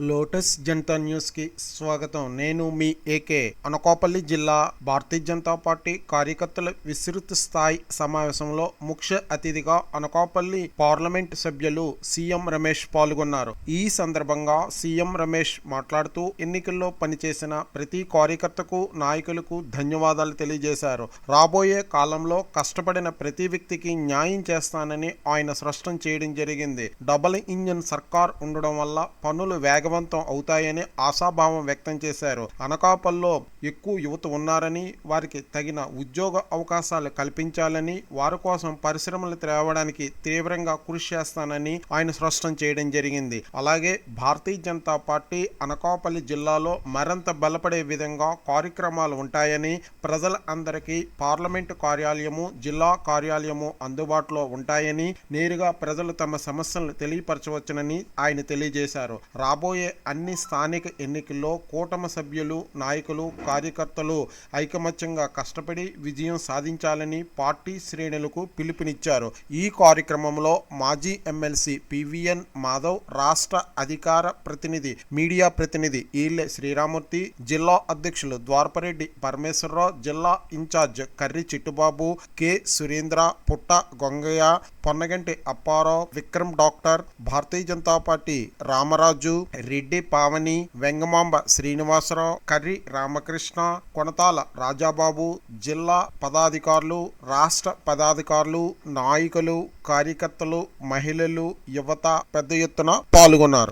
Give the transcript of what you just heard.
Lotus Janata న్యూస్కి స్వాగతం. నేను మీ ఏకే. అనకాపల్లి జిల్లా భారతీయ జనతా పార్టీ కార్యకర్తల విస్తృత స్థాయి సమావేశంలో ముఖ్య అతిథిగా అనకాపల్లి పార్లమెంట్ సభ్యులు సీఎం రమేష్ పాల్గొన్నారు. ఈ సందర్భంగా సీఎం రమేష్ మాట్లాడుతూ ఎన్నికల్లో పనిచేసిన ప్రతి కార్యకర్తకు నాయకులకు ధన్యవాదాలు తెలియజేశారు. రాబోయే కాలంలో కష్టపడిన ప్రతి వ్యక్తికి న్యాయం చేస్తానని ఆయన స్పష్టం చేయడం జరిగింది. డబల్ ఇంజన్ సర్కార్ ఉండడం వల్ల పనులు వేగవంతం అవుతాయని ఆశాభావం వ్యక్తం చేశారు. అనకాపల్లో ఎక్కువ యువత ఉన్నారని వారికి తగిన ఉద్యోగ అవకాశాలు కల్పించాలని వారి కోసం పరిశ్రమలు తేవడానికి తీవ్రంగా కృషి చేస్తానని ఆయన స్పష్టం చేయడం జరిగింది. అలాగే భారతీయ జనతా పార్టీ అనకాపల్లి జిల్లాలో మరింత బలపడే విధంగా కార్యక్రమాలు ఉంటాయని ప్రజల అందరికీ పార్లమెంటు కార్యాలయము జిల్లా కార్యాలయము అందుబాటులో ఉంటాయని నేరుగా ప్రజలు తమ సమస్యలను తెలియపరచవచ్చునని ఆయన తెలియజేశారు. రాబో రాబోయే అన్ని స్థానిక ఎన్నికల్లో కూటమి సభ్యులు నాయకులు కార్యకర్తలు ఐకమత్యంగా కష్టపడి విజయం సాధించాలని పార్టీ శ్రేణులకు పిలుపునిచ్చారు. ఈ కార్యక్రమంలో మాజీ ఎమ్మెల్సీ పివిఎన్ మాధవ్ రాష్ట్ర అధికార ప్రతినిధి మీడియా ప్రతినిధి ఈళ్ళె శ్రీరామూర్తి జిల్లా అధ్యక్షులు ద్వారపరెడ్డి పరమేశ్వరరావు జిల్లా incharge Karri Chittubabu K Surendra Putta Gongaiah Ponnaganti Apparao Vikram doctor Bharatiya Janata party Ramaraju Reddy Pavani Vengamamba Srinivasarao Karri Ramakrishna Konathala Rajababu జిల్లా పదాధికారులు రాష్ట్ర పదాధికారులు నాయకులు కార్యకర్తలు మహిళలు యువత పెద్ద ఎత్తున పాల్గొన్నారు.